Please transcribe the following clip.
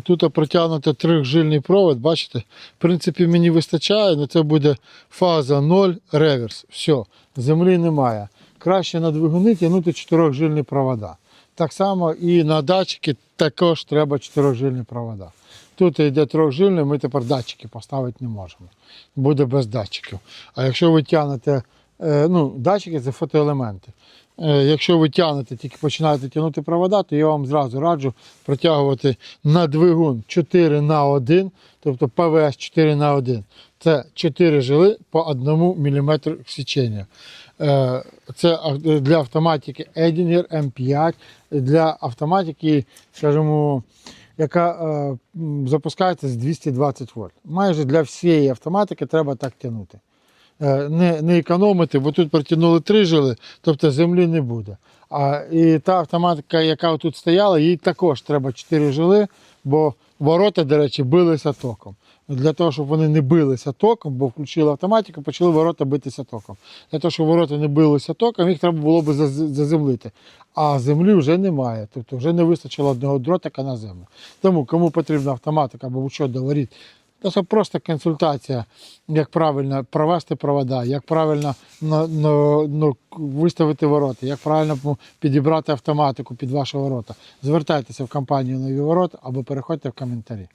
Тут протягнуто трьохжильний провод, бачите? В принципі, мені вистачає, але це буде фаза 0, реверс. Все, землі немає. Краще на двигуни тягнути чотирьохжильні провода. Так само і на датчики також треба чотирьохжильні провода. Тут йде трьохжильний, ми тепер датчики поставити не можемо. Буде без датчиків. А якщо ви тягнете, ну, датчики це фотоелементи. Е, Якщо ви тягнете, тільки починаєте тягнути провода, то я вам зразу раджу протягувати на двигун 4 на 1, тобто ПВС 4 на 1. Це 4 жили по 1 мм січення. Е, Це для автоматики Edinger M5, для автоматики, скажімо, яка е, запускається з 220 вольт. Майже для всієї автоматики треба так тягнути. Е, Не, не економити, бо тут протягнули три жили, тобто землі не буде. А і та автоматика, яка тут стояла, їй також треба 4 жили, бо ворота, до речі, билися током. Для того, щоб вони не билися током, бо включили автоматику, почали ворота битися током. Для того, щоб ворота не билися током, їх треба було б заземлити. А землі вже немає, тобто вже не вистачило одного дротика на землю. Тому кому потрібна автоматика або що до це просто консультація, як правильно провести провода, як правильно ну, ну, ну, виставити ворота, як правильно підібрати автоматику під ваші ворота. Звертайтеся в компанію Нові ворота або переходьте в коментарі.